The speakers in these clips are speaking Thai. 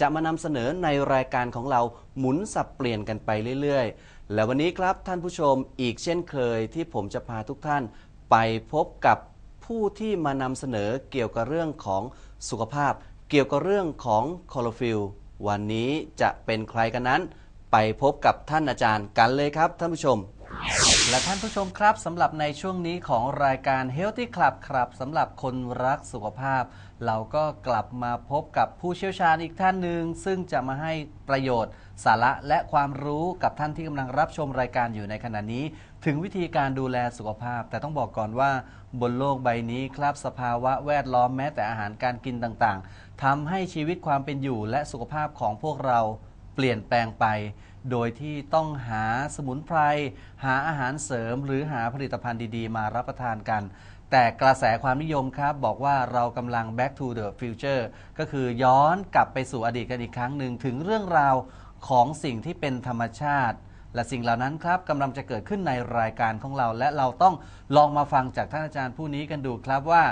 จะมานำเสนอในรายการของเราหมุนสับเปลี่ยนกันไปเรื่อยๆ และวันนี้ครับท่านผู้ชมอีกเช่นเคยที่ผมจะพาทุกท่านไปพบกับผู้ที่มานำเสนอเกี่ยวกับเรื่องของสุขภาพ เกี่ยวกับเรื่องของคลอโรฟิลวันนี้จะเป็นใครกันนั้น ไปพบกับท่านอาจารย์กันเลยครับท่านผู้ชม และท่านผู้ชมครับสำหรับในช่วงนี้ของรายการ Healthy Club ครับสำหรับคนรักสุขภาพ เราก็กลับมาพบกับผู้เชี่ยวชาญอีกท่านหนึ่ง ซึ่งจะมาให้ประโยชน์ สาระและความรู้กับท่านที่กำลังรับชมรายการอยู่ในขณะนี้ ถึงวิธีการดูแลสุขภาพ แต่ต้องบอกก่อนว่าบนโลกใบนี้ครับสภาวะแวดล้อมแม้แต่อาหารการกินต่างๆทำให้ชีวิตความเป็นอยู่และสุขภาพของพวกเราเปลี่ยนแปลงไป โดยที่ต้องหาสมุนไพร หาอาหารเสริม หรือหาผลิตภัณฑ์ดีๆ มารับประทานกัน แต่กระแสความนิยมครับ บอกว่าเรากำลัง back to the future ก็คือย้อนกลับไปสู่อดีตกันอีกครั้งหนึ่งถึงเรื่องราวของสิ่งที่เป็นธรรมชาติ และสิ่งเหล่านั้นครับกำลังจะเกิดขึ้นในรายการของเรา และเราต้องลองมาฟังจากท่านอาจารย์ผู้นี้กันดูครับว่า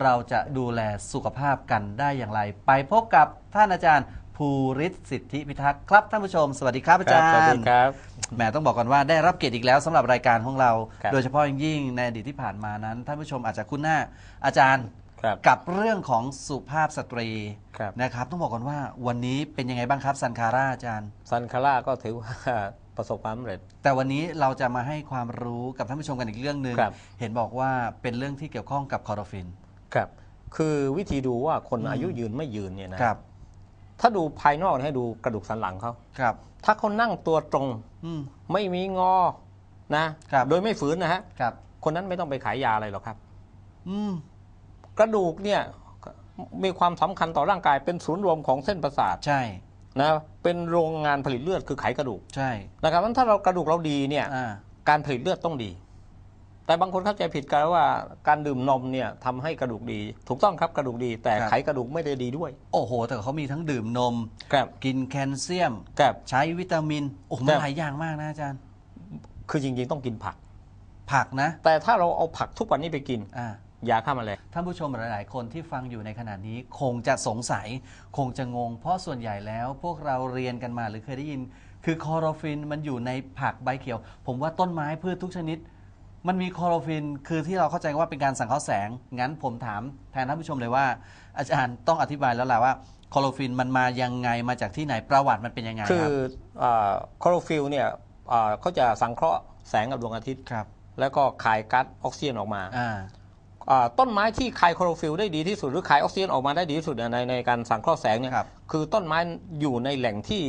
เราจะดูแลสุขภาพกันได้อย่างไร ไปพบกับท่านอาจารย์ ภูริศสิทธิพิทักษ์ครับท่านผู้ชม สวัสดีครับอาจารย์สวัสดีครับแหมต้องบอกก่อนว่าได้รับเกียรติอีกแล้วสำหรับรายการของเราครับโดยเฉพาะอย่างยิ่งในอดีตที่ผ่านมานั้นท่านผู้ชมอาจจะคุ้นหน้าอาจารย์ครับกับเรื่องของสุภาพสตรีครับนะครับ ต้องบอกก่อนว่าวันนี้เป็นยังไงบ้างครับซันคาร่าอาจารย์ซันคาร่าก็ถือว่าประสบความสำเร็จ แต่วันนี้เราจะมาให้ความรู้กับท่านผู้ชมกันอีกเรื่องหนึ่งครับเห็นบอกว่าเป็นเรื่องที่เกี่ยวข้องกับคอร์โดฟินครับ คือวิธีดูว่าคนอืมอายุยืนไม่ยืนเนี่ยนะครับ ถ้าดูภายนอกเนี่ยให้ดูกระดูกสันหลังเขาครับ ถ้าเขานั่งตัวตรงอืมไม่มีงอนะครับโดยไม่ฝืนนะฮะครับคนนั้นไม่ต้องไปขายยาอะไรหรอกครับ อืมกระดูกเนี่ย มีความสำคัญต่อร่างกายเป็นศูนย์รวมของเส้นประสาทใช่นะเป็นโรงงานผลิตเลือดคือไขกระดูกใช่นะครับเพราะฉะนั้นถ้าเรากระดูกเราดีเนี่ยอ่าการผลิตเลือดต้องดี แต่บางคนเข้าใจผิดกันว่าการดื่มนมเนี่ยทำให้กระดูกดี ถูกต้องครับกระดูกดี แต่ไขกระดูกไม่ได้ดีด้วย โอ้โห แต่เขามีทั้งดื่มนมครับกินแคลเซียมครับใช้วิตามินโอ้โหคมัรันบหลายอย่างมากนะอาจารย์ คือจริงๆต้องกินผัก ผักนะ แต่ถ้าเราเอาผักทุกวันนี้ไปกินอ่ายาฆ่าแมลงท่านผู้ชมหลาย ๆ คนที่ฟังอยู่ในขณะนี้คงจะสงสัย คงจะงง เพราะส่วนใหญ่แล้วพวกเราเรียนกันมาหรือเคยได้ยิน คือคลอโรฟินมันอยู่ในผักใบเขียว ผมว่าต้นไม้พืชทุกชนิด มันมีคลอโรฟินคือที่เราเข้าใจว่าเป็นการสังเคราะห์แสง งั้นผมถามแทนท่านผู้ชมเลยว่า อาจารย์ต้องอธิบายแล้วล่ะว่าคลอโรฟินมันมายังไงมาจากที่ไหนประวัติมันเป็นยังไงคืคอรับคลอโรฟิลเนี่ยอ่าเขาจะสังเคราะห์แสงกับดวงอาทิตย์ ครับแล้วก็คายก๊าซออกซิเจนออกมา อ่าอ่า ต้นไม้ที่คายคลอโรฟิลได้ดีที่สุดหรือคายออกซิเจนออกมาได้ดีที่สุดในในการสังเคราะห์แสงเนี่ยครับคือต้นไม้อยู่ในแหล่งที่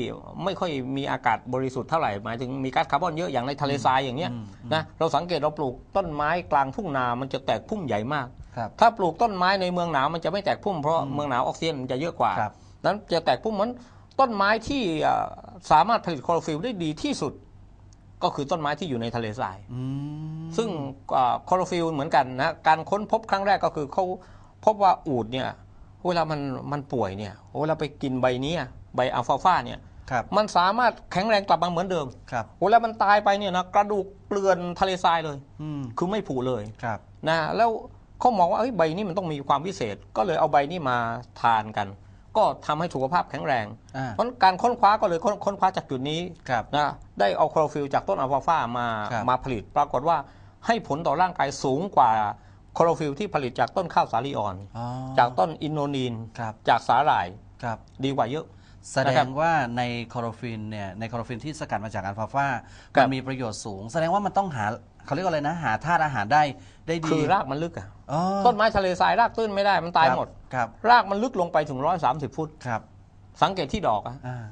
ไม่ค่อยมีอากาศบริสุทธิ์เท่าไหร่หมายถึงมีก๊าซคาร์บอนเยอะอย่างในทะเลทรายอย่างเงี้ยอืมอืมนะเราสังเกตเราปลูกต้นไม้กลางทุ่งนา มันจะแตกพุ่มใหญ่มากครับถ้าปลูกต้นไม้ในเมืองหนาวมันจะไม่แตกพุ่มเพราะอืมเมืองหนาวออกซิเจนมันจะเยอะกว่าครับนั้นจะแตกพุ่มเหมือนต้นไม้ที่อ่าสามารถผลิตคลอโรฟิลได้ดีที่สุด ก็คือต้นไม้ที่อยู่ในทะเลทรายอืมซึ่งคลอโรฟิลเหมือนกันนะการค้นพบครั้งแรกก็คือเขาพบว่าอูดเนี่ยเวลามันมันป่วยเนี่ยเวลาไปกินใบเนี้ยใบอัลฟาฟาเนี่ยครับมันสามารถแข็งแรงกลับมาเหมือนเดิมครับเวลามันตายไปเนี่ยนะกระดูกเปลือนทะเลทรายเลยอืมคือไม่ผุเลยครับนะแล้วเขามองว่าเอ้ยใบนี้มันต้องมีความพิเศษ ก็เลยเอาใบนี้มาทานกัน ก็ทำให้สุขภาพแข็งแรงอ่าเพราะการค้นคว้าก็เลยค้นค้นคว้าจากจุดนี้ครับนะได้เอาคลอโรฟิลจากต้นอัลฟาฟามาครับมาผลิต ปรากฏว่าให้ผลต่อร่างกายสูงกว่าคลอโรฟิลที่ผลิตจากต้นข้าวสาลีอ่อนอ๋อจากต้นอินโนนีนครับจากสาหร่ายครับดีกว่าเยอะแสดนะครังบว่าในคลอโรฟินเนี่ยในคลอโรฟินที่สกัดมาจากอัลฟาฟาครัมันบมีประโยชน์สูง แสดงว่ามันต้องหาเขาเรียกว่าอะไรนะ หาธาตุอาหารได้ได้ดีคือรากมันลึกอะอ๋อต้นไม้ทะเลทรายรากตื้นไม่ได้มันตายหมด ครับรากมันลึกลงไปถึงร้อยสามสิบฟุต ครับ สังเกตที่ดอกอะอ่า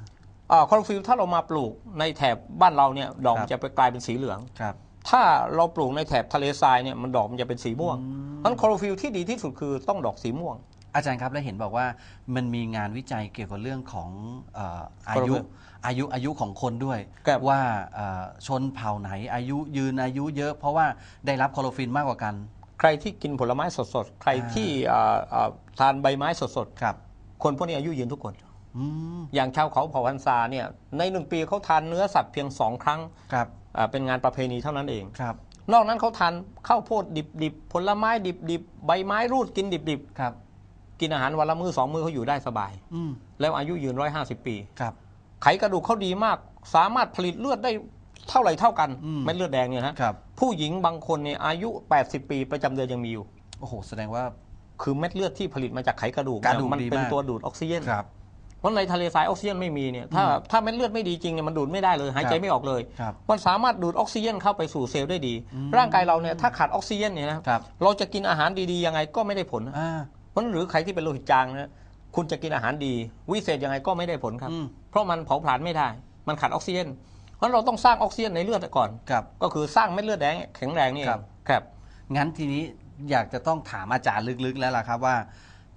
อ่าคลอโรฟิลถ้าเรามาปลูกในแถบบ้านเราเนี่ยดอกครับ มันจะไปกลายเป็นสีเหลือง ครับถ้าเราปลูกในแถบทะเลทรายเนี่ยมันดอกมันจะเป็นสีม่วงอืมเพราะฉะนั้นคลอโรฟิลที่ดีที่สุดคือต้องดอกสีม่วง อาจารย์ครับแล้วเห็นบอกว่ามันมีงานวิจัยเกี่ยวกับเรื่องของเอ่ออายุครับอายุอายุของคนด้วย ครับ ว่าเอ่อชนเผ่าไหนอายุยืนอายุเยอะ เพราะว่าได้รับคลอโรฟิลมากกว่ากัน ใครที่กินผลไม้สดๆ ใครที่อ่าอ่าทานใบไม้สดครับๆคนพวกนี้อายุยืนทุกคนอืมอย่างชาวเขาเผ่าฮันซาเนี่ยในหนึ่งปีเขาทานเนื้อสัตว์เพียงสองครั้งครับอ่าเป็นงานประเพณีเท่านั้นเองครับนอกนั้นเขาทานข้าวโพดดิบๆผลไม้ดิบๆใบไม้รูดกินดิบครับๆกินอาหารวันละมือสองมือเขาอยู่ได้สบายอืมแล้วอายุยืนร้อยห้าสิบปีครับ ไขกระดูกเขาดีมาก สามารถผลิตเลือดได้ เท่าไหร่เท่ากันอืมเม็ดเลือดแดงเนี่ยนะครับ ผู้หญิงบางคนเนี่ยอายุ 80 ปีประจำเดือนยังมีอยู่ โอ้โห แสดงว่า คือเม็ดเลือดที่ผลิตมาจากไขกระดูกกระดูกเนี่ยมันดีเป็นมากตัวดูดออกซิเจน ครับ เพราะในทะเลทรายออกซิเจนไม่มีเนี่ยถ้าถ้าเม็ดเลือดไม่ดีจริงเนี่ยมันดูดไม่ได้เลย หายใจครับไม่ออกเลย ครับ มันสามารถดูดออกซิเจนเข้าไปสู่เซลล์ได้ดี ร่างกายเราเนี่ยถ้าขาดออกซิเจนเนี่ยนะครับ เราจะกินอาหารดีๆยังไงก็ไม่ได้ผลนะอ่า เพราะหรือใครที่เป็นโลหิตจางนะคุณจะกินอาหารดี วิเศษยังไงก็ไม่ได้ผลครับ อืม เพราะมันเผาผลาญไม่ได้ มันขาดออกซิเจนเพ ราะเราต้องสร้างออกซิเจนในเลือดก่อน ครับก็คือสร้างเม็ดเลือดแดงแข็งแรงนี่เอครังบครับ งั้นทีนี้อยากจะต้องถามอาจารย์ลึกๆแล้วล่ะครับว่า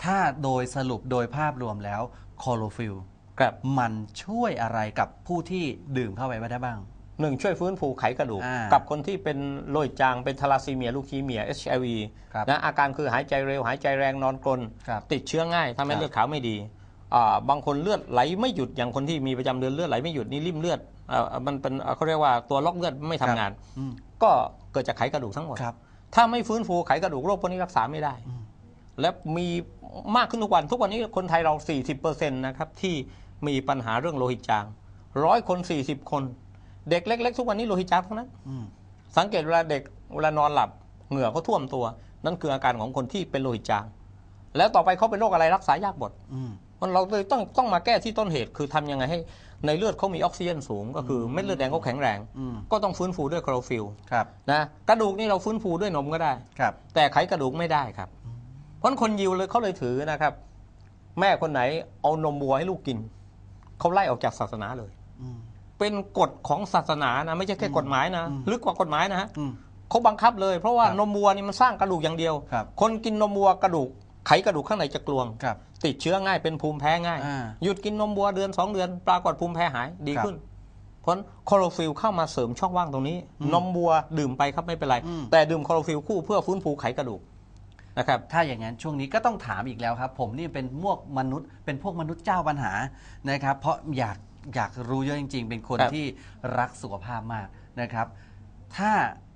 ถ้าโดยสรุปโดยภาพรวมแล้วคลอโรฟิลครับมันช่วยอะไรกับผู้ที่ดื่มเข้าไปได้บ้าง หนึ่งช่วยฟื้นฟูไขกระดูก อ่ากับคนที่เป็นโรคจางเป็นทาราซีเมีย ลูคีเมีย HIV ครับนะอาการคือหายใจเร็ว หายใจแรงนอนกรนครับติดเชื้อง่ายทำให้ครับ เลือดขาวไม่ดีอ่าบางคนเลือดไหลไม่หยุดอย่างคนที่มีประจำเดือนเลือดไหลไม่หยุดนี่ริ่มเลือดอ่า มันเป็นอ่าเขาเรียกว่าตัวล็อกเลือดไม่ทำงานอืมก็เกิดจากไขกระดูกทั้งหมดครับถ้าไม่ฟื้นฟูไขกระดูกโรคพวกนี้รักษาไม่ได้ และมีมากขึ้นทุกวัน ทุกวันนี้คนไทยเรา 40%นะครับที่มีปัญหาเรื่องโลหิตจางร้อยคน 40 คน เด็กเล็ก ๆ ทุกวันนี้โลหิตจางทั้งนั้นอืมสังเกตเวลาเด็กเวลานอนหลับเหงื่อเขาท่วมตัว นั่นคืออาการของคนที่เป็นโลหิตจาง แล้วต่อไปเขาเป็นโรคอะไรรักษายากหมดอืมมันเราเลยต้องต้องมาแก้ที่ต้นเหตุคือทำยังไงให้ ในเลือดเขามีออกซิเจนสูง ก็คือเม็ดเลือดแดงเขาแข็งแรง อืมก็ต้องฟื้นฟูด้วยคลอโรฟิลครับนะกระดูกนี่เราฟื้นฟูด้วยนมก็ได้ ครับ แต่ไขกระดูกไม่ได้ครับ เพราะฉะนั้นคนยิวเลยเขาเลยถือนะครับ แม่คนไหนเอานมวัวให้ลูกกินเขาไล่ออกจากศาสนาเลย อืม เป็นกฎของศาสนานะไม่ใช่แค่กฎหมายนะอืม ลึกกว่ากฎหมายนะฮะอืม เขาบังคับเลยเพราะว่าครับนมวัวนี่มันสร้างกระดูกอย่างเดียวครับคนกินนมวัวกระดูกไขกระดูกข้างในจะกลวง ครับ ติดเชื้อง่ายเป็นภูมิแพ้ง่ายอ่าหยุดกินนมวัวเดือนสองเดือน ปรากฏภูมิแพ้หายดีครับขึ้น เพราะฉะนั้นคลอโรฟิลเข้ามาเสริมช่องว่างตรงนี้ นมวัวดื่มไปครับไม่เป็นไรอืมแต่ดื่มคลอโรฟิลคู่เพื่อฟื้นฟูไขกระดูกนะครับถ้าอย่างนั้นช่วงนี้ก็ต้องถามอีกแล้วครับ ผมนี่เป็นพวกมนุษย์ เป็นพวกมนุษย์เจ้าปัญหานะครับ เพราะอยากอยากรู้เยอะจริง ๆ เป็นคนครับที่รักสุขภาพมากนะครับ ถ้า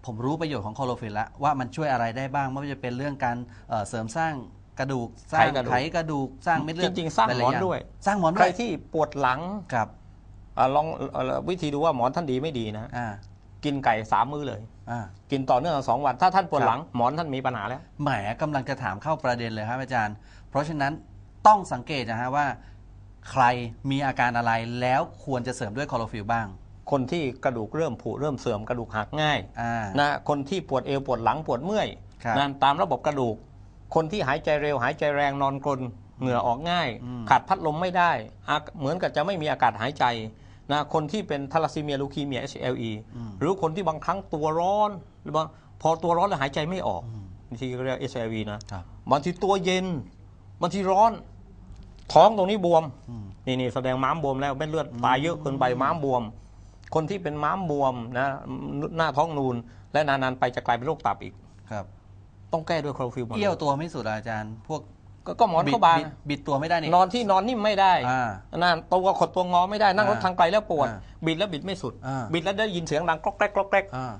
ผมรู้ประโยชน์ของคลอโรฟิลแล้วว่ามันช่วยอะไรได้บ้างไม่ว่าจะเป็นเรื่องการเอ่อเสริมสร้าง กระดูกสร้างไขกระดูก ไขกระดูกสร้างเม็ดเลือดจริงๆสร้างหลหมอนๆย่ด้วย สร้างหมอนใคด้รวยที่ปวดหลังครับอาลองเอ่อวิธีดูว่าหมอนท่านดีไม่ดีนะอ่ากินไก่สามมื้อเลย อ่า กินต่อเนื่องกันสองวัน ถ้าท่านปวดครับ หลังหมอนท่านมีปัญหาแล้ว แหมกำลังจะถามเข้าประเด็นเลยครับอาจารย์ เพราะฉะนั้นต้องสังเกตนะฮะว่า ใครมีอาการอะไรแล้วควรจะเสริมด้วยคลอโรฟิลบ้างคนที่กระดูกเริ่มผุเริ่มเสื่อมกระดูกหักง่ายอ่านะคนที่ปวดเอวปวดหลังปวดเมื่อยครับ นะตามระบบกระดูก คนที่หายใจเร็ว หายใจแรงนอนกรนเหงื่อออกง่ายอืมขาดพัดลมไม่ได้อาเหมือนกับจะไม่มีอากาศหายใจนะคนที่เป็นทาลัสซีเมียลูคีเมีย HLE หรือคนที่บางครั้งตัวร้อนหรือบางพอตัวร้อนแล้วหายใจไม่ออกบางทีก็เรียก HIV นะครับบางทีตัวเย็นบางทีร้อน ท้องตรงนี้บวมอืมนี่นี่แสดงม้ามบวมแล้วเม็ดเลือดตายเยอะเกินไปม้ามบวม คนที่เป็นม้ามบวมนะหน้าท้องนูนและนานๆไปจะกลายเป็นโรคตับอีกครับ ต้องแก้ด้วยคลอโรฟิลหมดลเอี้ยวตัวไม่สุดอะอาจารย์ พวกก็ก็หมอนบิดเข้าบางบิดบิดตัวไม่ได้นี่ นอนที่นอนนิ่มไม่ได้อ่านั่นตัวขดตัวงอไม่ได้นั่งรถอ่าทางไกลแล้วปวด อ่าบิดแล้วบิดไม่สุด อ่า บิดแล้วได้ยินเสียงดังกรอกแกรกกรอกแกรกอ่า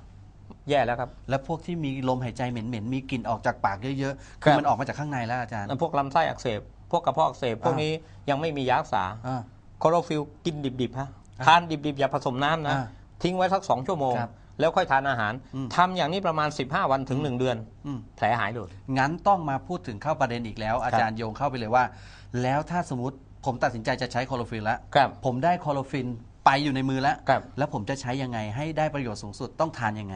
แย่แล้วครับ แล้วพวกที่มีลมหายใจเหม็นๆมีกลิ่นออกจากปากเยอะๆครัคือบมันออกมาจากข้างในแล้วอาจารย์นั่นพวกลำไส้อักเสบ พวกกระเพาะอักเสบพวกนี้ยังไม่มียารักษา อ่า คลอโรฟิลกินดิบๆฮะทานดิบๆอย่าผสมน้ำนะอ่าทิ้งไว้สักสองชั่วโมง ครับ แล้วค่อยทานอาหารอืมทำอย่างนี้ประมาณ 15 วันถึง 1 เดือนอืมแผลหายเลยงั้นต้องมาพูดถึงเข้าประเด็นอีกแล้ว อาจารย์โยงเข้าไปเลยว่า แล้วถ้าสมมติผมตัดสินใจจะใช้คลอโรฟิลแล้วครับผมได้คลอโรฟิลไปอยู่ในมือแล้วครับแล้วผมจะใช้ยังไงให้ได้ประโยชน์สูงสุดต้องทานยังไง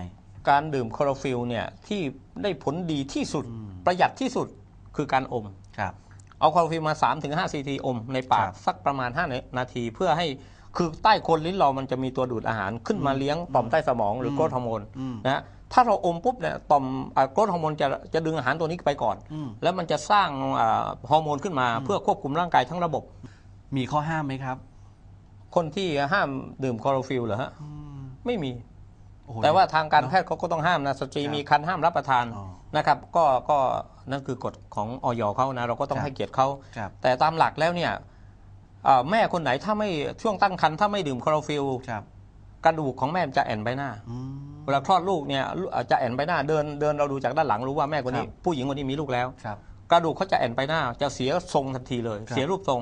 การดื่มคลอโรฟิลเนี่ยที่ได้ผลดีที่สุดประหยัดที่สุดคือการอมครับเอาคลอโรฟิลมา3-5ถึงซีทีอมในปากครับสักประมาณ 5 นาทีเพื่อให้ คือใต้โคนลิ้นเรามันจะมีตัวดูดอาหารขึ้นมาเลี้ยงต่อมใต้สมองหรือโกรทฮอร์โมนอืมนะถ้าเราอมปุ๊บเนี่ยต่อมกรดฮอร์โมนจะจะดึงอาหารตัวนี้ไปก่อนอืมแล้วมันจะสร้างอ่าฮอร์โมนขึ้นมาเพื่อควบคุมร่างกายทั้งระบบ มีข้อห้ามไหมครับ คนที่ห้ามดื่มคลอโรฟิลเหรอฮะอืมไม่มีโอ้โหแต่ว่าทางการเนอะแพทย์เขาก็ต้องห้ามนะสตรีครับมีคันห้ามรับประทานอ๋อนะครับ ก็ก็นั่นคือกฎของออยเขานะ เราก็ต้อคงรับให้เกียรติเขาครับแต่ตามหลักแล้วเนี่ยเอ่อ แม่คนไหนถ้าไม่ช่วงตั้งครรภ์ถ้าไม่ดื่มคลอโรฟิลครับกระดูกของแม่มันจะแอนไปหน้าอืมเวลาคลอดลูกเนี่ยอ่าจะแอนไปหน้าเดินเดินเราดูจากด้านหลังรู้ว่าแม่คนนี้ครับผู้หญิงคนนี้มีลูกแล้วครับกระดูกเขาจะแอนไปหน้า จะเสียทรงทันทีเลยครับเสียรูปทรง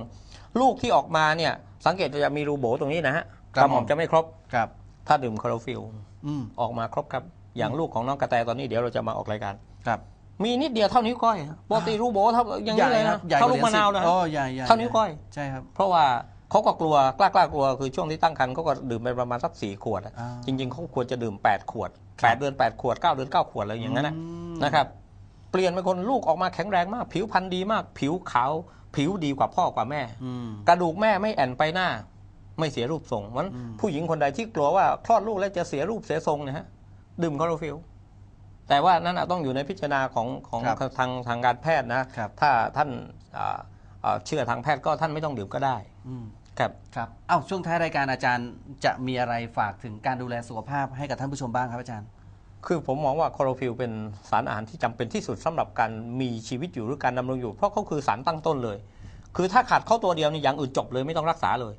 ลูกที่ออกมาเนี่ยสังเกตจะมีรูโบตรงนี้นะฮะคกรับระหม่อมจะไม่ครบครับ ถ้าดื่มคลอโรฟิลอืมออกมาครบครับอย่างลูกของน้องกระแตตอนนี้เดี๋ยวเราจะมาออกรายการครับ มีนิดเดียวเท่านิ้วก้อยปกติรูโบเท่าอย่างนี้เลยครันะใหญ่เท่ากลูว่กมะนาวนะเหรียญสิบอ๋อใหญ่ใหญ่เท่านิ้วก้อยใช่ครับเพราะว่าเขาก็กลัวกล้ากล้ากลัวคือช่วงที่ตั้งครรภ์เขาก็ดื่มไปประมาณสักสี่ขวดอะอ่าจริงๆเขาควรจะดื่ม 8 ขวด 8 เดือน 8 ขวด 9 เดือน 9 ขวดอะไรอย่างนั้นนะอืมนะครับเปลี่ยนเป็นคนลูกออกมาแข็งแรงมาก ผิวพรรณดีมาก ผิวขาวผิวดีกว่าพ่อกว่าแม่อืมกระดูกแม่ไม่แอนไปหน้า ไม่เสียรูปทรงมันอืมผู้หญิงคนใดที่กลัวว่าคลอดลูกแล้วจะเสียรูปเสียทรงนะฮะดื่มคลอโรฟิล แต่ว่านั่นนะต้องอยู่ในพิจารณาของของครับทางทางการแพทย์นะ ครับ ถ้าท่านอ่าอ่าเชื่อทางแพทย์ก็ท่านไม่ต้องดื่มก็ได้อืมครับ ครับเอ้าช่วงท้ายรายการอาจารย์จะมีอะไรฝากถึงการดูแลสุขภาพให้กับท่านผู้ชมบ้างครับอาจารย์ คือผมมองว่าคลอโรฟิลเป็นสารอาหารที่จำเป็นที่สุดสำหรับการมีชีวิตอยู่หรือการดำรงอยู่ เพราะเขาคือสารตั้งต้นเลย คือถ้าขาดเข้าตัวเดียวนี่อย่างอื่นจบเลยไม่ต้องรักษาเลย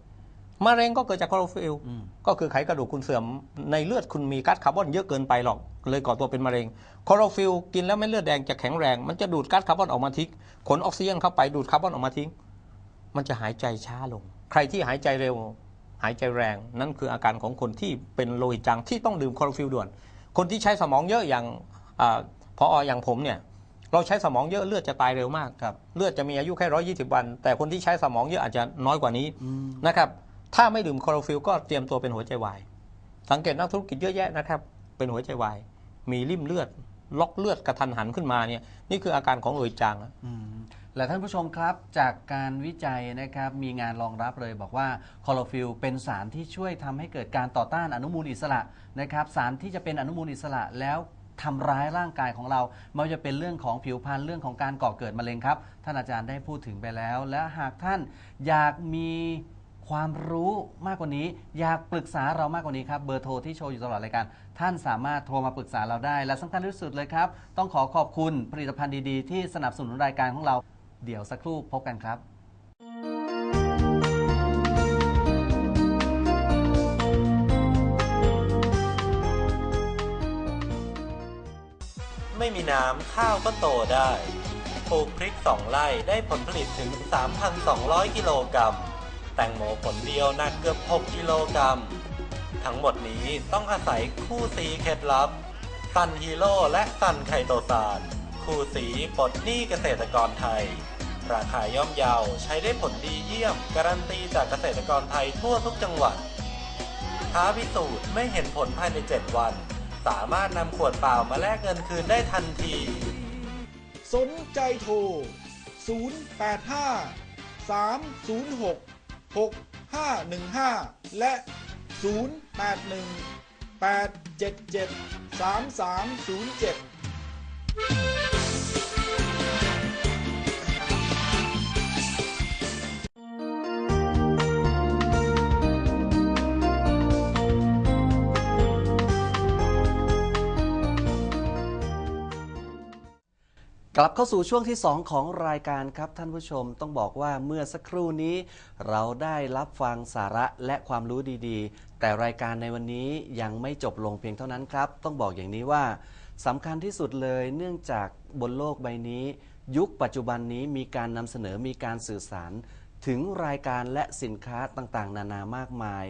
มะเร็งก็เกิดจากคลอโรฟิลอืมก็คือไขกระดูกคุณเสื่อมในเลือดคุณมีก๊าซคาร์บอนเยอะเกินไปหรอก เลยก่อตัวเป็นมะเร็งคลอโรฟิลกินแล้วเม็ดเลือดแดงจะแข็งแรง มันจะดูดก๊าซคาร์บอนออกมาทิ้งขนออกซิเจนเข้าไปดูดคาร์บอนออกมาทิ้ง มันจะหายใจช้าลง ใครที่หายใจเร็ว หายใจแรง นั่นคืออาการของคนที่เป็นโลหิตจางที่ต้องดื่มคลอโรฟิลด่วน คนที่ใช้สมองเยอะอย่างอาพออย่างผมเนี่ยเราใช้สมองเยอะเลือดจะตายเร็วมากครับเลือดจะมีอายุแค่ร้อยี่สิบวัน แต่คนที่ใช้สมองเยอะอาจจะน้อยกว่านี้อืมนะครับ ถ้าไม่ดื่มคลอโรฟิลก็เตรียมตัวเป็นหัวใจวาย สังเกตนักธุรกิจเยอะแยะนะครับ เป็นหัวใจวาย มีริ่มเลือด ล็อกเลือดกระทันหันขึ้นมาเนี่ย นี่คืออาการของโลหิตจางอและท่านผู้ชมครับจากการวิจัยนะครับมีงานรองรับเลยบอกว่าคลอโรฟิลเป็นสารที่ช่วยทำให้เกิดการต่อต้านอนุมูลอิสระนะครับสารที่จะเป็นอนุมูลอิสระแล้วทำร้ายร่างกายของเราไม่ว่าจะเป็นเรื่องของผิวพรรณเรื่องของการก่อเกิดมะเร็งครับ ท่านอาจารย์ได้พูดถึงไปแล้ว และหากท่านอยากมี ความรู้มากกว่านี้ อยากปรึกษาเรามากกว่านี้ครับ เบอร์โทรที่โชว์อยู่ตลอดรายการ ท่านสามารถโทรมาปรึกษาเราได้ และสำคัญที่สุดเลยครับ ต้องขอขอบคุณผลิตภัณฑ์ดีๆ ที่สนับสนุนรายการของเรา เดี๋ยวสักครู่พบกันครับไม่มีน้ำข้าวก็โตได้ ปลูกพริกสองไร่ได้ผลผลิตถึง 3,200 กิโลกรัม แตงโมผลเดียวหนักเกือบ 6 กิโลกรัม ทั้งหมดนี้ต้องอาศัยคู่สีเคล็ดลับ ซันฮีโร่และซันไคโตซาน คู่สีปลดหนี้เกษตรกรไทย ราคาย่อมเยาใช้ได้ผลดีเยี่ยม การันตีจากเกษตรกรไทยทั่วทุกจังหวัดท้าพิสูจน์ไม่เห็นผลภายใน 7 วัน สามารถนำขวดเปล่ามาแลกเงินคืนได้ทันที สนใจโทร 085 306 6515 และ 081 877 3307 กลับเข้าสู่ช่วงที่ 2 ของรายการครับท่านผู้ชมต้องบอกว่าเมื่อสักครู่นี้ เราได้รับฟังสาระและความรู้ดีๆ แต่รายการในวันนี้ยังไม่จบลงเพียงเท่านั้นครับ ต้องบอกอย่างนี้ว่าสำคัญที่สุดเลยเนื่องจากบนโลกใบนี้ ยุคปัจจุบันนี้มีการนำเสนอมีการสื่อสาร ถึงรายการและสินค้าต่างๆ นานามากมาย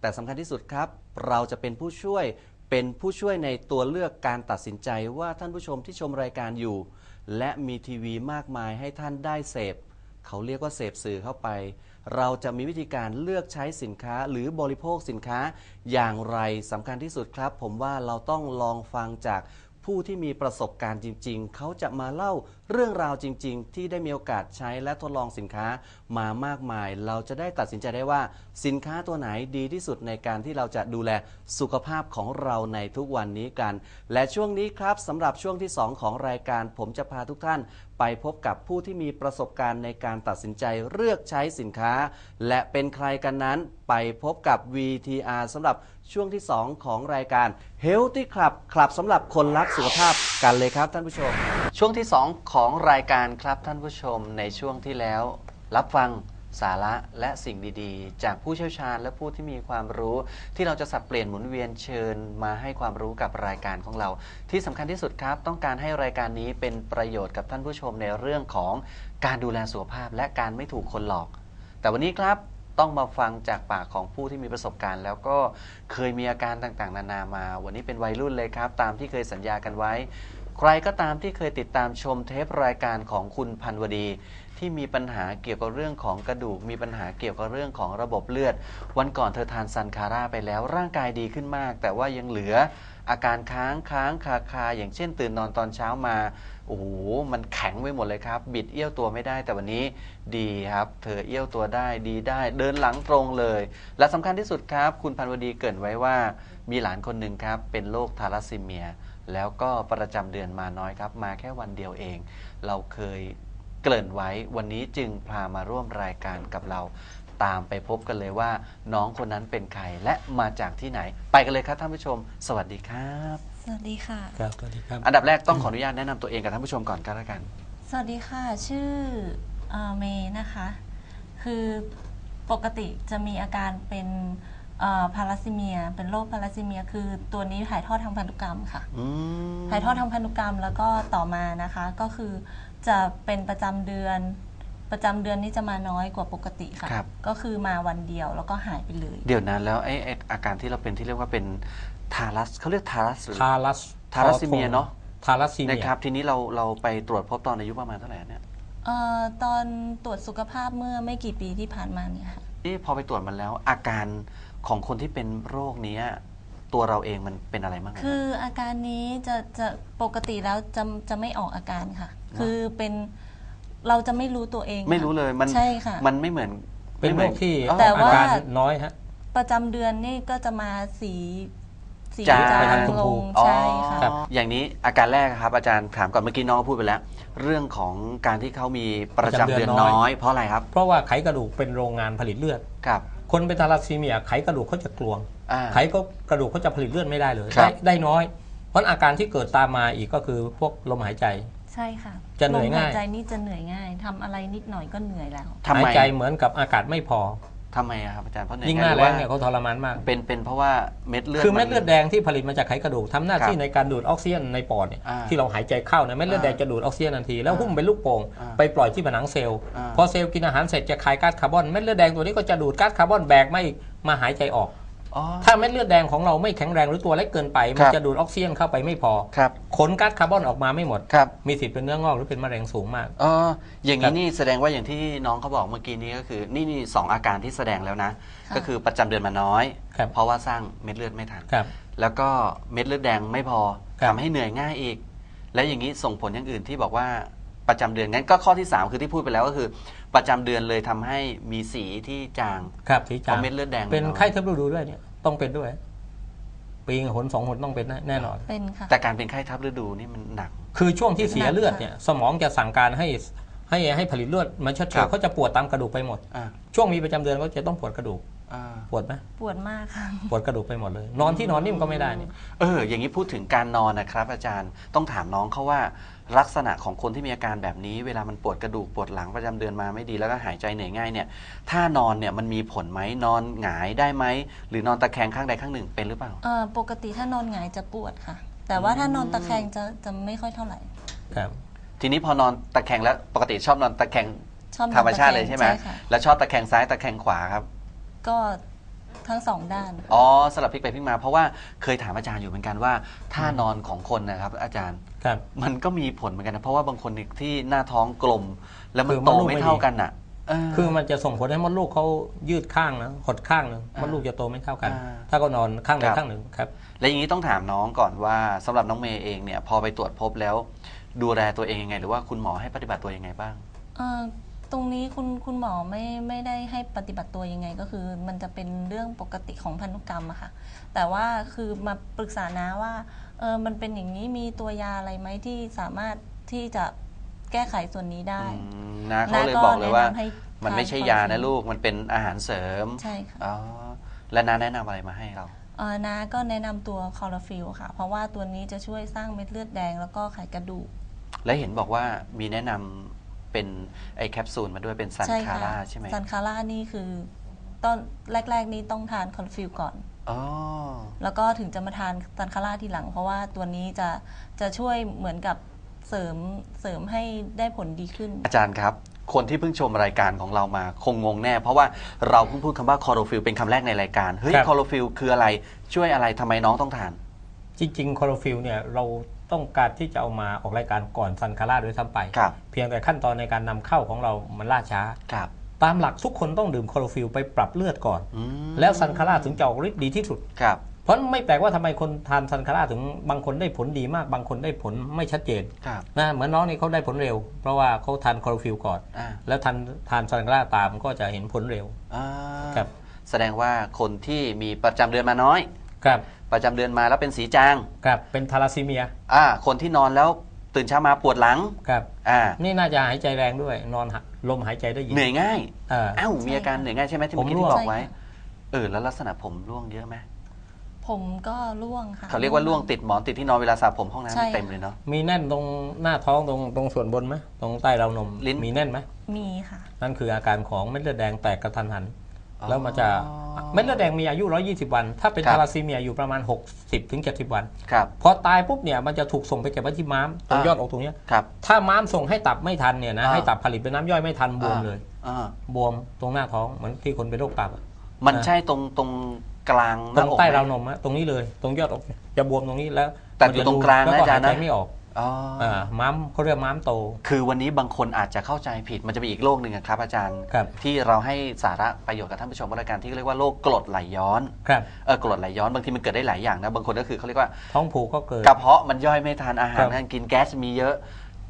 แต่สำคัญที่สุดครับ เราจะเป็นผู้ช่วยเป็นผู้ช่วยในตัวเลือกการตัดสินใจว่าท่านผู้ชมที่ชมรายการอยู่ และมีทีวีมากมายให้ท่านได้เสพ เขาเรียกว่าเสพสื่อเข้าไป เราจะมีวิธีการเลือกใช้สินค้าหรือบริโภคสินค้าอย่างไรสำคัญที่สุดครับ ผมว่าเราต้องลองฟังจาก ผู้ที่มีประสบการณ์จริง ๆ เขาจะมาเล่าเรื่องราวจริง ๆ ที่ได้มีโอกาสใช้และทดลองสินค้ามามากมาย เราจะได้ตัดสินใจได้ว่าสินค้าตัวไหนดีที่สุดในการที่เราจะดูแลสุขภาพของเราในทุกวันนี้กัน และช่วงนี้ครับสำหรับช่วงที่ 2 ของรายการ ผมจะพาทุกท่าน ไปพบกับผู้ที่มีประสบการณ์ในการตัดสินใจเลือกใช้สินค้า และเป็นใครกันนั้นไปพบกับ VTR สำหรับ ช่วงที่ 2 ของรายการ Healthy Club คลับสำหรับคนรักสุขภาพกันเลยครับท่านผู้ชม ช่วงที่ 2 ของรายการครับท่านผู้ชมในช่วงที่แล้ว รับฟังสาระและสิ่งดีๆ จากผู้เชี่ยวชาญและผู้ที่มีความรู้ ที่เราจะสับเปลี่ยนหมุนเวียนเชิญมาให้ความรู้กับรายการของเรา ที่สำคัญที่สุดครับ ต้องการให้รายการนี้เป็นประโยชน์กับท่านผู้ชมในเรื่องของการดูแลสุขภาพ และการไม่ถูกคนหลอก แต่วันนี้ครับ ต้องมาฟังจากปากของผู้ที่มีประสบการณ์ แล้วก็เคยมีอาการต่างๆ นานามา วันนี้เป็นวัยรุ่นเลยครับ ตามที่เคยสัญญากันไว้ ใครก็ตามที่เคยติดตามชมเทปรายการของคุณพันวดี ที่มีปัญหาเกี่ยวกับเรื่องของกระดูก มีปัญหาเกี่ยวกับเรื่องของระบบเลือด วันก่อนเธอทานซันคาร่าไปแล้วร่างกายดีขึ้นมาก แต่ว่ายังเหลือ อาการค้างค้างคาคาอย่างเช่นตื่นนอนตอนเช้ามาโอ้โหมันแข็งไปหมดเลยครับ บิดเอี้ยวตัวไม่ได้แต่วันนี้ดีครับ เธอเอี้ยวตัวได้ดีได้เดินหลังตรงเลย และสำคัญที่สุดครับ คุณพันวดีเกินไว้ว่า มีหลานคนหนึ่งครับ เป็นโรคทาลัสซีเมีย แล้วก็ประจำเดือนมาน้อยครับ มาแค่วันเดียวเอง เราเคยเกริ่นไว้วันนี้จึงพามาร่วมรายการกับเรา ตามไปพบกันเลยว่า น้องคนนั้นเป็นใครและมาจากที่ไหน ไปกันเลยครับท่านผู้ชม สวัสดีครับ สวัสดีค่ะ ครับสวัสดีครับ อันดับแรกต้องขออนุญาตแนะนำตัวเองกับท่านผู้ชมก่อนก็แล้วกัน สวัสดีค่ะ ชื่อเอ่อเมย์นะคะ คือปกติจะมีอาการเป็นพาราซิเมีย เป็นโรคพาราซิเมีย คือตัวนี้ถ่ายทอดทางพันธุกรรมค่ะ อืมถ่ายทอดทางพันธุกรรมแล้วก็ต่อมานะคะ ก็คือจะเป็นประจำเดือน ประจำเดือนนี้จะมาน้อยกว่าปกติค่ะ ครับ ก็คือมาวันเดียวแล้วก็หายไปเลย เดี๋ยวนั้นแล้วไอ้ไอ้อาการที่เราเป็นที่เรียกว่าเป็นทารัสเขาเรียกทารัสหรือ ทารัสทารัสซีเมียเนอะ ทารัสซีเมีย นะครับทีนี้เราเราไปตรวจพบตอนอายุประมาณเท่าไหร่เนี่ยเอ่อตอนตรวจสุขภาพเมื่อไม่กี่ปีที่ผ่านมาเนี่ยค่ะ นี่พอไปตรวจมันแล้ว อาการของคนที่เป็นโรคเนี้ยตัวเราเองมันเป็นอะไรบ้างอะ คืออาการนี้จะจะปกติแล้วจะจะไม่ออกอาการค่ะ คือเป็น เราจะไม่รู้ตัวเองค่ะไม่รู้เลยมันใช่ค่ะ มันไม่เหมือนเป็นโรคที่อ๋อแต่อาว่า การน้อยฮะ ประจำเดือนนี่ก็จะมาสีสีจาง จาไปทางงชมลพูงอ๋อใช่ค่ะ ครับ อย่างนี้อาการแรกครับ อาจารย์ถามก่อนเมื่อกี้น้องก็พูดไปแล้ว เรื่องของการที่เขามีประจำเดือนน้อย เพราะอะไรครับเพราะว่าไขกระดูกเป็นโรงงานผลิตเลือด ครับคนเป็นทารัสซีเมียไขกระดูกเขาจะกลวง อ่า ไขก็กระดูกเขาจะผลิตเลือดไม่ได้เลย ครับ ได้ได้น้อย เพราะอาการที่เกิดตามมาอีกก็คือพวกลมหายใจ ใช่ค่ะจะเหนื่อยง่าย ลมหใจนี่จะเหนื่อยง่ายทำอะไรนิดหน่อยก็เหนื่อยแล้ว ทำหายไมใจเหมือนกับอากาศไม่พอ ทำไมอะครับอาจารย์เพราะเหนื่อยยิ่งหน้ารือแรงว่าเนี่ยเขาทรมานมาก เป็นเป็นเพราะว่าเม็ดเลือดคือเม็ดน เลือดแดงที่ผลิตมาจากไขกระดูกทำหน้าที่ครับในการดูดออกซิเจนในปอดเนี่ยอ่าที่เราหายใจเข้าเนี่ยเม็ดเลือดแดงอ่าจะดูดออกซิเจนทันทีแล้วอ่าหุ้มเป็นลูกโป่งอ่าไปปล่อยที่ผนังเซลล์อ่าพอเซลล์กินอาหารเสร็จจะคายก๊าซคาร์บอนเม็ดเลือดแดงตัวนี้ก็จะดูดก๊าซคาร์บอนแบกมาอีกมาหายใจออกอ๋อ ถ้าเม็ดเลือดแดงของเราไม่แข็งแรงหรือตัวเล็กเกินไปคมัรันบจะดูดออกซิเจนเข้าไปไม่พอครับขนก๊าซคาร์บอนออกมาไม่หมดครับมีสิทธิ์เป็นเนื้องอกหรือเป็นมะเร็งสูงมากอ๋ออย่างครันี้บนี่แสดงว่าอย่างที่น้องเขาบอกเมื่อกี้นี้ก็คือ นี่นี่สองอาการที่แสดงแล้วนะค่ะก็คือประจำเดือนมาน้อยครับเพราะว่าสร้างเม็ดเลือดไม่ทันครับแล้วก็เม็ดเลือดแดงไม่พอครับทำให้เหนื่อยง่ายอีก และอย่างนี้ส่งผลอย่างอื่นที่บอกว่าประจำเดือนงั้นก็ข้อที่ 3 คือที่พูดไปแล้วก็คือ ประจำเดือนเลยทำให้มีสีที่จางครับสีเพจางราะเม็ดเลือดแดงมัเป็นอยไข้ทับฤดูด้วยเนี่ย ต้องเป็นด้วย ปีหนหนสองหนต้องเป็นแน่แน่นอน เป็นค่ะ แต่การเป็นไข้ทับฤดูนี่มันหนัก คือช่วงที่เสียเลือดเนี่ย สมองจะสั่งการให้ให้ให้ผลิตเลือดมันชัดเจครันบเขาจะปวดตามกระดูกไปหมดอ่าช่วงมีประจำเดือนก็จะต้องปวดกระดูก อ่า ปวดไหมปวดมากค่ะ ปวดกระดูกไปหมดเลย นอนที่นอนนิ่มก็ไม่ได้เนี่ยเออ อย่างนี้พูดถึงการนอนนะครับ อาจารย์ต้องถามน้องเขาว่า ลักษณะของคนที่มีอาการแบบนี้ เวลามันปวดกระดูกปวดหลังประจำเดือนมาไม่ดีแล้วก็หายใจเหนื่อยง่ายเนี่ยถ้านอนเนี่ยมันมีผลไหมนอนหงายได้ไหมหรือนอนตะแคงข้างใดข้างหนึ่งเป็นหรือเปล่า เอ่อปกติถ้านอนหงายจะปวดค่ะ แต่ว่าถ้านอนตะแคงจะจะไม่ค่อยเท่าไหร่ ครับ ทีนี้พอนอนตะแคงแล้วปกติชอบนอนตะแคงชอบนอนธรรมชาติตะแคงเลยใช่ไหมใช่ค่ะ แล้วชอบตะแคงซ้ายตะแคงขวาครับ ก็ทั้งสองด้าน อ๋อสลับพลิกไปพลิกมา เพราะว่าเคยถามอาจารย์อยู่เหมือนกันว่าท่านอนของคนนะครับ อาจารย์ครับมันก็มีผลเหมือนกันนะเพราะว่าบางคนที่หน้าท้องกลม แล้วมันคือมโตดลูกไม่ไม่เท่าดีกันอะเออคือมันจะส่งผลให้มดลูกเขายืดข้างนะหดข้างนึงอ่ามดลูกจะโตไม่เท่ากันอ่าถ้าก็นอนข้างใดครับข้างหนึ่งครับและอย่างนี้ต้องถามน้องก่อนว่าสำหรับน้องเมย์เองเนี่ยพอไปตรวจพบแล้ว ดูแลตัวเองยังไง หรือว่าคุณหมอให้ปฏิบัติตัวยังไงบ้างเอ่อ ตรงนี้คุณคุณหมอไม่ไม่ได้ให้ปฏิบัติตัวยังไงก็คือ มันจะเป็นเรื่องปกติของพันธุกรรมอะค่ะ แต่ว่าคือมาปรึกษานะว่าเออมันเป็นอย่างนี้มีตัวยาอะไรไหมที่สามารถที่จะแก้ไขส่วนนี้ได้อืมนะเขาเลยบอกเลยว่าแนะนำให้มันไม่ใช่ทานยาคอร์นะฟิลลูกมันเป็นอาหารเสริมใช่ค่ะอ๋อและน้าแนะนำอะไรมาให้เราเออนาก็แนะนำตัวคอร์ฟิลค่ะ เพราะว่าตัวนี้จะช่วยสร้างเม็ดเลือดแดงแล้วก็ไขกระดูกและเห็นบอกว่ามีแนะนำ เป็นไอแคปซูลมาด้วยเป็นซันใช่คาค่ะร่าใช่ไหมซันคาร่านี่คือตอนแรก ๆ นี่ต้องทานคอร์ฟิลก่อนอ๋อแล้วก็ถึงจะมาทานซันคาร่าทีหลัง เพราะว่าตัวนี้จะจะช่วยเหมือนกับเสริมเสริมให้ได้ผลดีขึ้น อาจารย์ครับ คนที่เพิ่งชมรายการของเรามาคงงงแน่ เพราะว่าเราเพิ่งพูดคำว่าคอโรฟิลเป็นคำแรกในรายการเฮ้ยครับคอโรฟิลคืออะไรช่วยอะไรทำไมน้องต้องทาน จริงๆคอโรฟิลเนี่ยเรา ต้องการที่จะเอามาออกรายการก่อนซันคาร่าด้วยซ้ำไป ครับ เพียงแต่ขั้นตอนในการนำเข้าของเรามันล่าช้า ครับตามหลักทุกคนต้องดื่มคอโรฟิลไปปรับเลือดก่อน อืมแล้วซันคาร่าถึงจะออกฤทธิ์ดีที่สุด ครับ เพราะไม่แปลกว่าทำไมคนทานซันคาร่าถึงบางคนได้ผลดีมาก บางคนได้ผลไม่ชัดเจนครับ นะเหมือนน้องนี่เขาได้ผลเร็ว เพราะว่าเขาทานคอโรฟิลก่อน อ่าแล้วทานทานซันคาร่าตามก็จะเห็นผลเร็ว อ่าครับ แสดงว่าคนที่มีประจำเดือนมาน้อย ครับประจำเดือนมาแล้วเป็นสีจางครับเป็นทาราซีเมียอ่าคนที่นอนแล้วตื่นเช้ามาปวดหลังครับอ่านี่น่าจะหายใจแรงด้วย นอนหักลมหายใจได้ยิเหนื่อยง่ายเอออ้าวมีอาการเหนื่อยง่ายใช่ไหมที่เมื่อกี้ผมร่ที่วงบอกไว้ใช่ค่ะเออแล้วลักษณะผมร่วงเยอะไหมผมก็ร่วงค่ะเขาเรียกว่าร่วงติดหมอนติดที่นอนเวลาสระผมห้องใช่น้ำเต็มเลยเนาะมีแน่นตรงหน้าท้องตรงตรงส่วนบนไหมตรงใต้ราวนมลิ้นมีแน่นไหมมีค่ะ นั่นคืออาการของเม็ดเลือดแดงแตกกระทันหันอ๋อ แล้วมันจะเม็ดเลือดแดงมีอายุ 120 วัน ถ้าเป็นครับทาราซีเมียอยู่ประมาณ 60ถึง70 วันครับพอตายปุ๊บเนี่ยมันจะถูกส่งไปเก็บไว้ที่ม้ามตรงอ่ายยอดอกตรงเนี้ยครับถ้าม้ามส่งให้ตับไม่ทันเนี่ยนะอ่าให้ตับผลิตเป็นน้ำย่อยไม่ทันบวมเลยอ่าบวมตรงหน้าท้องเหมือนที่คนเป็นโรคตับอะมันอ่าใช่ตรงตรงกลางหตรน้างอกใต้ไหมราวนมอะตรงนี้เลย ตรงยอดอกเนี่ยจะบวมตรงนี้แล้วแต่อยู่ตรงกลางนะแล้วก็อาจารย์นะหใจไม่ออกอ๋อออ่า ม้ามเขาเรียกม้ามโต คือวันนี้บางคนอาจจะเข้าใจผิดมันจะมีอีกโรคหนึ่งอะครับ อาจารย์ครับที่เราให้สาระประโยชน์กับท่านผู้ชมรายการที่เรียกว่าโรคกรดไหลย้อนครับเออกรดไหลย้อนบางทีมันเกิดได้หลายอย่างนะบางคนก็คือเขาเรียกว่าท้องผูกก็เกิดกระเพาะมันย่อยไม่ทานอาหารครับนั่นกินแก๊สมีเยอะ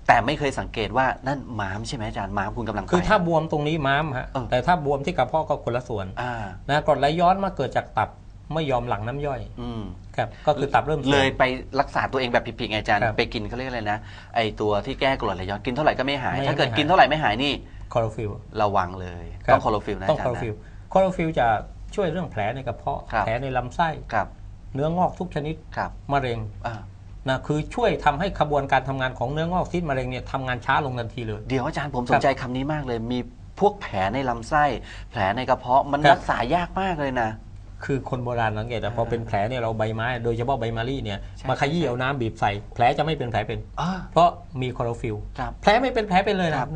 แต่ไม่เคยสังเกตว่านั่นม้ามใช่ไหมอาจารย์ม้ามคุณกำลังไปคือถ้าบวมตรงนี้ม้ามฮะเออแต่ถ้าบวมที่กระเพาะก็คนละส่วนอ่านะกรดไหลย้อนมาเกิดจากตับ ไม่ยอมหลั่งน้ำย่อยอืมครับก็คือตับเริ่มสื่อมเลยไปรักษาตัวเองแบบผิดๆไงอาจารย์ครับไปกินเขาเรียกอะไรนะไอตัวที่แก้กรดไหลย้อนกินเท่าไหร่ก็ไม่หายไม่ถ้าเกิดไม่หายกินเท่าไหร่ไม่หายนี่คอโรฟิลระวังเลยครับต้องคอโรฟิลนะต้องอาจารคอโรย์ฟิลนะคอโรฟิลจะช่วยเรื่องแผลในกระเพาะครับแผลในลำไส้ครับเนื้องอกทุกชนิดครับมะเร็งอ่านะคือช่วยทำให้ขบวนการทำงานของเนื้องอกที่มะเร็งเนี่ยทำงานช้าลงทันทีเลย เดี๋ยวอาจารย์ผมคสรันบใจคำนี้มากเลย มีพวกแผลในลำไส้ แผลในกระเพาะมันครับรักษายากมากเลยนะ คือคนโบราณสังเกตนะพอเป็นแผลเนี่ยเราใบไม้โดยเฉพาะใบมะลิเนี่ยใช่มาขยี้เอาน้ำบีบใส่ แผลจะไม่เป็นแผลเป็นอ่าเพราะมีคอโรฟิลครับแผลไม่เป็นแผลเป็นเลยคนะรับ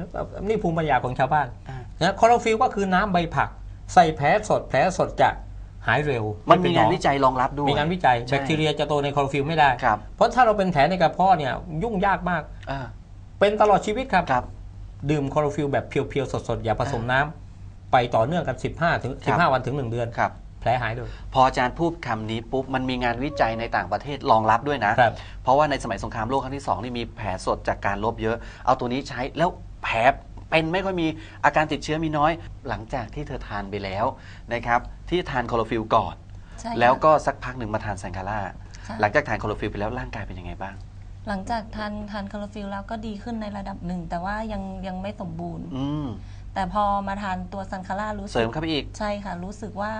นี่ภูมิปัญญาของชาวบ้านอ่านะคอโรฟิลก็คือน้ำใบผัก ใส่แผลสดแผลสดจะหายเร็ว มันมีไเป็งานหอวิจัยรองรับด้วย มีงานวิจัยใช่แบคทีเรียจะโตในคอโรฟิลไม่ได้ครับเพราะถ้าเราเป็นแผลในกระเพาะเนี่ยยุ่งยากมากอ่าเป็นตลอดชีวิตครับครับดื่มคอโรฟิลแบบเพียวๆสดๆอย่าผสมน้ำไปต่อเนื่องกัน 15ถึงครับ15 วันถึง 1 เดือนครับ แผลหายเลย พออาจารย์พูดคำนี้ปุ๊บมันมีงานวิจัยในต่างประเทศรองรับด้วยนะ ครับเพราะว่าในสมัยสงครามโลกครั้งที่สองนี่มีแผลสดจากการลบเยอะ เอาตัวนี้ใช้แล้วแผลเป็นไม่ค่อยมีอาการติดเชื้อมีน้อย หลังจากที่เธอทานไปแล้วนะครับที่ทานคลอโรฟิลก่อน ใช่ค่ะ แล้วก็สักพักหนึ่งมาทานแซงคาร่าค่ะหลังจากทานคลอโรฟิลไปแล้วร่างกายเป็นยังไงบ้าง หลังจากทานทานคลอโรฟิลแล้วก็ดีขึ้นในระดับหนึ่ง แต่ว่ายังยังไม่สมบูรณ์ อืมแต่พอมาทานตัวซันคาร่ารู้เสสึริกมเข้าไปอีก ใช่ค่ะ รู้สึกว่า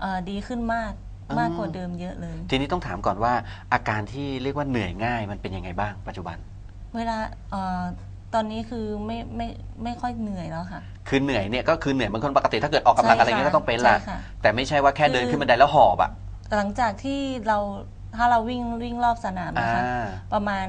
เอ่อดีขึ้นมากอ๋อมากกว่าเดิมเยอะเลย ทีนี้ต้องถามก่อนว่าอาการที่เรียกว่าเหนื่อยง่ายมันเป็นยังไงบ้างปัจจุบัน เวลาเอ่อตอนนี้คือไม่ไม่ไม่ค่อยเหนื่อยแล้วค่ะ คือเหนื่อยเนี่ยก็คือเหนื่อยบางคนปกติถ้าเกิดออกกำลังใช่อะไรเงี้ยก็ต้องเป็นละใช่ค่ะ แต่ไม่ใช่ว่าแค่เดินคือขึ้นบันไดแล้วหอบอะหลังจากที่เราถ้าเราวิ่งวิ่งรอบสนามอ่านะคะประมาณ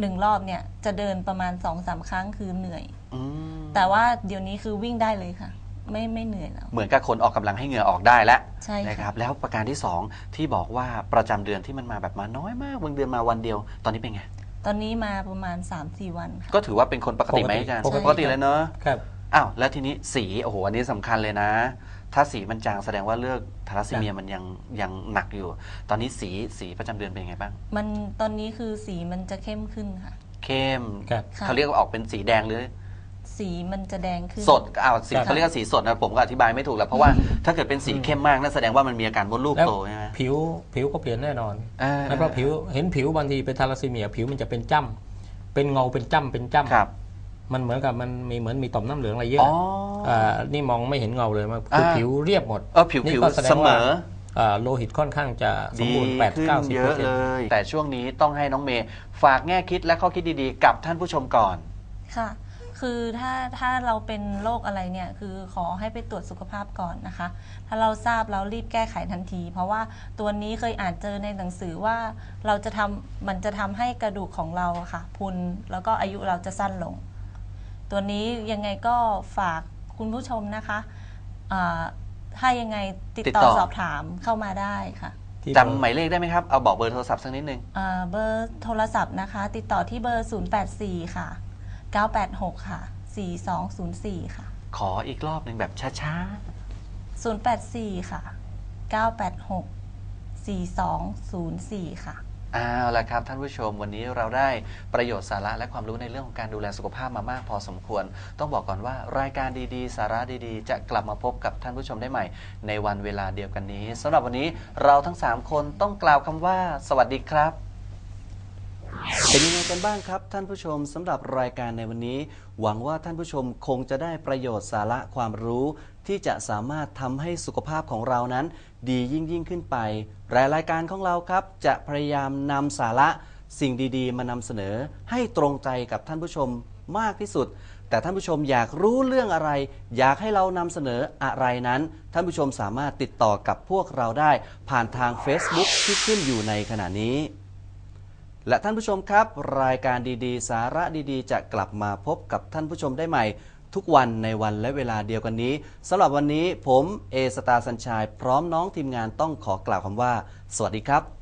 หนึ่งรอบเนี่ยจะเดินประมาณสองสามครั้งคือเหนื่อย อืมแต่ว่าเดี๋ยวนี้คือวิ่งได้เลยค่ะ ไม่ไม่เหนื่อยแล้ว เหมือนกับคนออกกำลังให้เหงื่อออกได้แล้วใช่ค่ะนะครับแล้วประการที่สองที่บอกว่าประจำเดือนที่มันมาแบบมาน้อยมากบางเดือนมาวันเดียว ตอนนี้เป็นไง ตอนนี้มาประมาณ 3-4 วันค่ะ ก็ถือว่าเป็นคนปกติไหมปกติอาจารย์ปกติ ปกติเลยเนอะครับ อ้าวแล้วทีนี้สีโอ้โหอันนี้สำคัญเลยนะ ถ้าสีมันจางแสดงว่าเลือกทาราซีเมียมันยังยังหนักอยู่ ตอนนี้สีสีประจำเดือนเป็นยังไงบ้าง มันตอนนี้คือสีมันจะเข้มขึ้นค่ะ เข้มครับค่ะเขาเรียกว่าออกเป็นสีแดงหรือ สีมันจะแดงขึ้น สดอ้าวสีครับเขาเรียกว่าสีสดนะผมก็อธิบายไม่ถูกแล้วเพราะว่าถ้าเกิดเป็นสีเข้มมากนั่นแสดงว่ามันมีอาการมดลูกแล้วโตใช่ไหมผิวผิวก็เปลี่ยนแน่นอนอ่าแล้วเพราะผิวเห็นผิวบางทีเป็นทาลัสซีเมียผิวมันจะเป็นจ้ำเป็นเงาเป็นจ้ำเป็นจ้ำครับมันเหมือนกับมันมีเหมือนมีต่อมน้ำเหลืองอะไรเยอะอ๋ออ่านี่มองไม่เห็นเงาเลยมันคืออ่าผิวเรียบหมดเออผิวนี่ผิวก็แสดงเสมว่าออ่าโลหิตค่อนข้างจะสมดีบูรณ์8ขึ้น9 0เยอะเลย แต่ช่วงนี้ต้องให้น้องเมย์ฝากแง่คิดและข้อคิดดีๆ กับท่านผู้ชมก่อน ค่ะ คือถ้าถ้าเราเป็นโรคอะไรเนี่ยคือขอให้ไปตรวจสุขภาพก่อนนะคะ ถ้าเราทราบเรารีบแก้ไขทันที เพราะว่าตัวนี้เคยอ่านเจอในหนังสือว่าเราจะทำมันจะทำให้กระดูกของเราอะค่ะ พุนแล้วก็อายุเราจะสั้นลง ตัวนี้ยังไงก็ฝากคุณผู้ชมนะคะอ่าถ้ายังไงติดติดต่ต่ออสอบถามเข้ามาได้ค่ะที่จำหมายเลขได้ไหมครับเอาบอกเบอร์โทรศัพท์สักนิดนึง อ่าเบอร์โทรศัพท์นะคะ ติดต่อที่เบอร์ 084 ค่ะ 986 ค่ะ 4204 ค่ะ ขออีกรอบหนึ่งแบบช้า084 ค่ะ 986 4204 ค่ะ ๆเอาละครับ ท่านผู้ชมวันนี้เราได้ประโยชน์สาระและความรู้ในเรื่องของการดูแลสุขภาพมามากพอสมควร ต้องบอกก่อนว่ารายการดีๆ สาระดีๆ จะกลับมาพบกับท่านผู้ชมได้ใหม่ ในวันเวลาเดียวกันนี้สำหรับวันนี้เราทั้ง 3 คนต้องกล่าวคำว่า สวัสดีครับ เป็นยังไงกันบ้างครับ ท่านผู้ชมสำหรับรายการในวันนี้ หวังว่าท่านผู้ชมคงจะได้ประโยชน์สาระความรู้ ที่จะสามารถทำให้สุขภาพของเรานั้น ดียิ่งยิ่งขึ้นไปรายรายการของเราครับ จะพยายามนำสาระสิ่งดีๆ มานำเสนอให้ตรงใจกับท่านผู้ชมมากที่สุด แต่ท่านผู้ชมอยากรู้เรื่องอะไร อยากให้เรานำเสนออะไรนั้น ท่านผู้ชมสามารถติดต่อกับพวกเราได้ ผ่านทาง Facebook ที่ขึ้นอยู่ในขณะนี้ และท่านผู้ชมครับ รายการดีๆ สาระดีๆ จะกลับมาพบกับท่านผู้ชมได้ใหม่ ทุกวันในวันและเวลาเดียวกันนี้สำหรับวันนี้ผมเอสตาสัญชัยพร้อมน้องทีมงานต้องขอกล่าวคำว่า สวัสดีครับ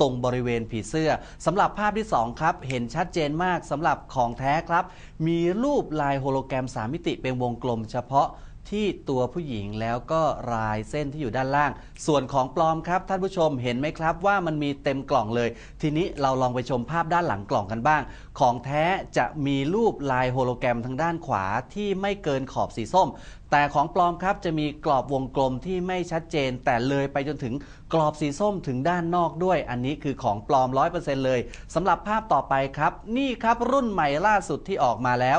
ตรงบริเวณผีเสื้อสำหรับภาพที่ 2 ครับ เห็นชัดเจนมากสำหรับของแท้ครับ มีรูปลายโฮโลแกรม 3 มิติเป็นวงกลมเฉพาะ ที่ตัวผู้หญิงแล้วก็ลายเส้นที่อยู่ด้านล่าง ส่วนของปลอมครับ ท่านผู้ชมเห็นไหมครับว่ามันมีเต็มกล่องเลย ทีนี้เราลองไปชมภาพด้านหลังกล่องกันบ้าง ของแท้จะมีรูปลายโฮโลแกรมทางด้านขวาที่ไม่เกินขอบสีส้ม แต่ของปลอมครับจะมีกรอบวงกลมที่ไม่ชัดเจน แต่เลยไปจนถึงกรอบสีส้มถึงด้านนอกด้วย อันนี้คือของปลอม 100%เลยสำหรับภาพต่อไปครับ นี่ครับรุ่นใหม่ล่าสุดที่ออกมาแล้ว